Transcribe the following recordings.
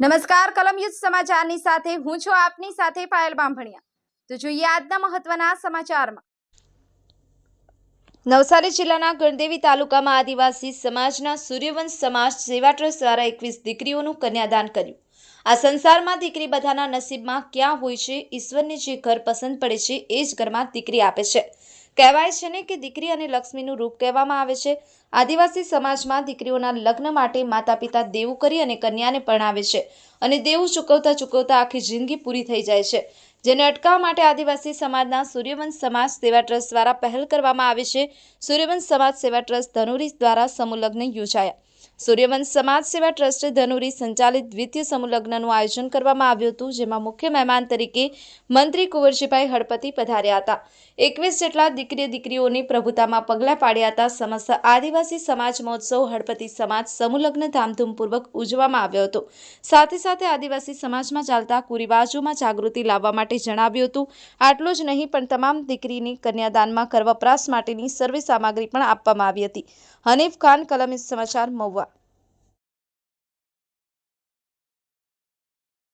નમસ્કાર, કલમ યુદ્ધ સમાચારની સાથે હું છું આપની સાથે પાયલ બાંભણિયા. તો જોઈએ આજના મહત્વના સમાચારમાં. નવસારી જિલ્લાના ગણદેવી તાલુકામાં આદિવાસી સમાજના સૂર્યવંશ સમાજ સેવા ટ્રસ્ટ દ્વારા એકવીસ દીકરીઓનું કન્યાદાન કર્યું. આ સંસારમાં દીકરી બધાના નસીબમાં ક્યાં હોય છે, ઈશ્વરને જે ઘર પસંદ પડે છે, એ જ ઘરમાં દીકરી આપે છે. કહેવાય છે ને કે દીકરી અને લક્ષ્મીનું રૂપ કહેવામાં આવે છે. આદિવાસી સમાજમાં દીકરીઓના લગ્ન માટે માતા પિતા દેવું કરી અને કન્યાને પરણાવે છે અને દેવું ચૂકવતા ચૂકવતા આખી જિંદગી પૂરી થઈ જાય છે. જેને અટકાવવા માટે આદિવાસી સમાજના સૂર્યવંશ સમાજ સેવા ટ્રસ્ટ દ્વારા પહેલ કરવામાં આવી છે. સૂર્યવંશ સમાજ સેવા ટ્રસ્ટ ધનુરી દ્વારા સમૂહ લગ્ન યોજાયા. સૂર્યવંશ સમાજ સેવા ટ્રસ્ટ ધનુરી સંચાલિત દ્વિતીય સમૂહલગ્નનું આયોજન કરવામાં આવ્યું હતું, જેમાં મુખ્ય મહેમાન તરીકે મંત્રી કુંવરજીભાઈ હળપતિ પધાર્યા હતા. એકવીસ જેટલા દીકરી દીકરીઓની પ્રભુતામાં પગલાં પાડ્યા હતા. સમસ્ત આદિવાસી સમાજ મહોત્સવ હળપતિ સમાજ સમૂહલગ્ન ધામધૂમપૂર્વક ઉજવવામાં આવ્યો હતો. સાથે સાથે આદિવાસી સમાજમાં ચાલતા કુરિવાજોમાં જાગૃતિ લાવવા માટે જણાવ્યું હતું, આટલું જ નહીં, પણ તમામ દીકરીની કન્યાદાનમાં કરવપરાશ માટેની સર્વે સામગ્રી પણ આપવામાં આવી હતી. હનીફ ખાન, કલમી સમાચાર મહુવા.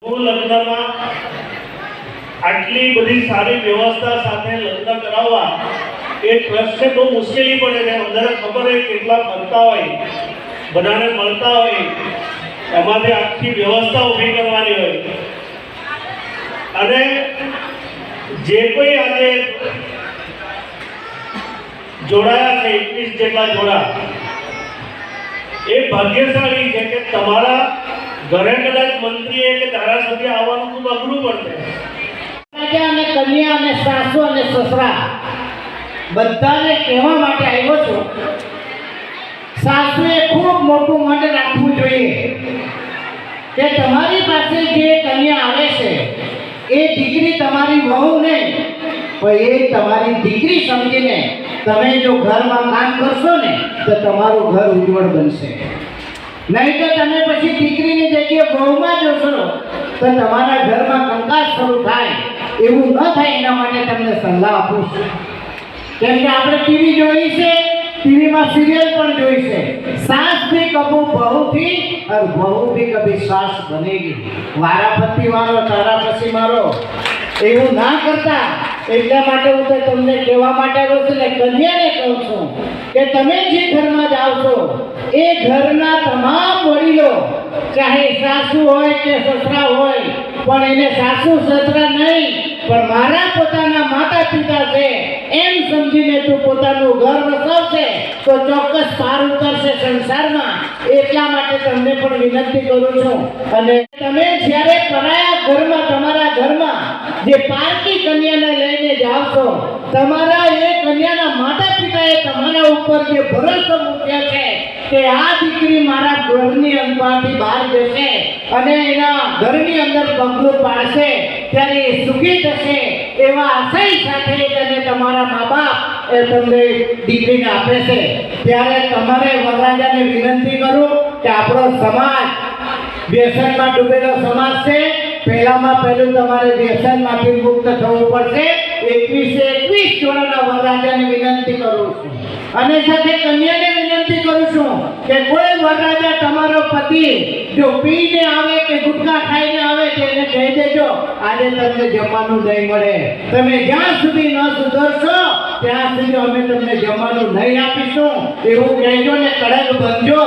હું લગ્નમાં આટલી બધી સારી વ્યવસ્થા સાથે લગ્ન કરાવવા એ ટ્રસ્ટને બહુ મુશ્કેલી પડે છે અંદર ખબર હોય કેટલા મળતા હોય, બધાને મળતા હોય, એમાંથી આખી વ્યવસ્થા ઊભી કરવાની હોય. અને જે કોઈ આજે જોડાયા છે એકવીસ જેટલા જોડા, એ ભાગ્યશાળી છે કે તમારા ઘરે કદાચ મંત્રી કે ધારાસભ્ય આવવાનું ખૂબ અઘરું પડશે. અને કન્યા અને સાસુ અને સસરા, બધાને કહેવા માટે આવ્યો છું, સાસુએ ખૂબ મોટું મન રાખવું જોઈએ કે તમારી પાસે જે કન્યા આવે છે, એ દીકરી તમારી વહુ નહીં, પણ એ તમારી દીકરી સમજીને તમે જો ઘરમાં કામ કરશો ને, તો તમારું ઘર ઉજ્જવળ બનશે. નહીં તો તમે પછી દીકરીને તો તમારા ઘરમાં કંકાસ શરૂ થાય, એવું ન થાય એના માટે તમને સલાહ આપું છું. કેમ કે આપણે ટીવી જોઈ છે, ટીવીમાં સિરિયલ પણ જોઈ છે. સાસ ભી કબૂ બહુ થી અર બહુ ભી કભી સાસ બનેગી. વારાફરતી મારો તારા પછી મારો. એવું ના કરતા. એટલા માટે હું તો તમને કહેવા માટે આવ્યો છું ને, કન્યાને કે તમે જે ઘરમાં જાઓ છો, એ ઘરના તમામ વડીલો, ચાહે સાસુ હોય કે સસરા હોય, પણ એને સાસુ સસરા નહીં, પણ મારા પોતાના માતા પિતા છે, એમ સમજીને તું પોતાનું ઘર વસાવશે, તો ચોક્કસ પાર ઉતરશે સંસારમાં. એટલા માટે તમને પણ વિનંતી કરું છું. અને તમે જ્યારે પરાયા ઘરમાં, તમારા ઘરમાં જે પારકી કન્યાને લઈને જાઓ છો, તમારા એ કન્યાના માતા તમારા ઉપર જે ભરોસો મૂક્યો છે કે આ દીકરી મારા ઘરની અંદરથી બહાર જશે અને એના ઘરની અંદર પગલું પાડશે, ત્યારે એ સુખી થશે એવા આશય સાથે અને તમારા મા બાપ એ તમને દીકરીને આપે છે. ત્યારે તમારે વરરાજાને વિનંતી કરું કે આપણો સમાજ વ્યસનમાં ડૂબેલો સમાજ છે. પહેલામાં પહેલું તમારે વ્યસનમાંથી મુક્ત થવું પડશે. એકવીસે એકવીસ જોડાના વરરાજાને વિનંતી કરું છું. અને સાથે કન્યાને વિનંતી કરું છું કે કોઈ વરરાજા તમારો પતિ જો પીને આવે કે ગુટખા ખાઈને આવે તો એને કહી દેજો, આજે તમને જમવાનું નહીં મળે. તમે જ્યાં સુધી ન સુધરશો, ત્યાં સુધી અમે તમને જમવાનું નહીં આપીશું. એવું કહેજો ને કડક બનજો.